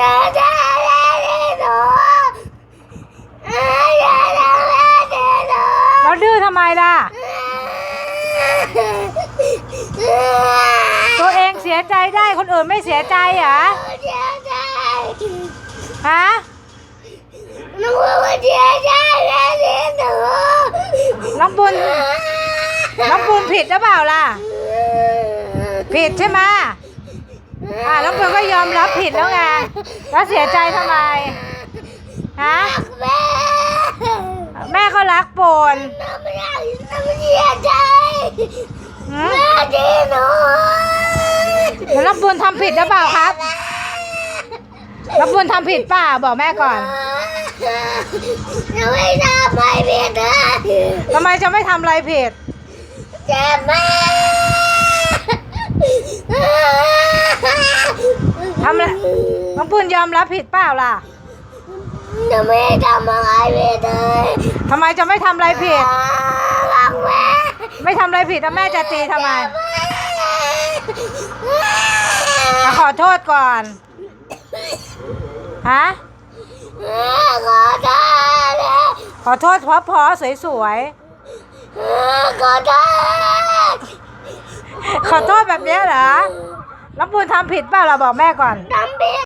อย่าทำแม่หนูอย่าทำแม่หนูแล้วดื้อทำไมล่ะ ตัวเองเสียใจได้คนอื่นไม่เสียใจเหรอเสียใจฮะหนูว่าเสียใจแม่เสียหนูน้องบุญน้องบุญผิดหรือเปล่าล่ะ ผิดใช่ไหม อ่าน้องบุญก็ยอมรับผิดแล้วไง แล้วเสียใจทำไม ฮะ แม่แม่ก็รักปนหนูไม่อยากหนูไม่เสียใจหืมแม่ดีหนูแล้วน้องบุญทำผิดหรือเปล่าครับน้องบุญทำผิดเปล่าบอกแม่ก่อนหนูไม่ทำไม่ผิดเลยทำไมจะไม่ทำอะไรผิดเจ็บแม่ ทำอะไร น้องบุญยอมรับผิดเปล่าล่ะหนูไม่ได้ทำอะไรผิดเลยทำไมจะไม่ทำอะไรผิด รักแม่ไม่ทำอะไรผิดแล้วแม่จะตีทำไมอะขอโทษก่อน ฮะ แม่ขอโทษนะขอโทษเพราะพอสวยแม่ขอโทษๆ ขอโทษแบบเนี้ยเหรอน้องบุญทำผิดเปล่าเราบอกแม่ก่อน ทำผิด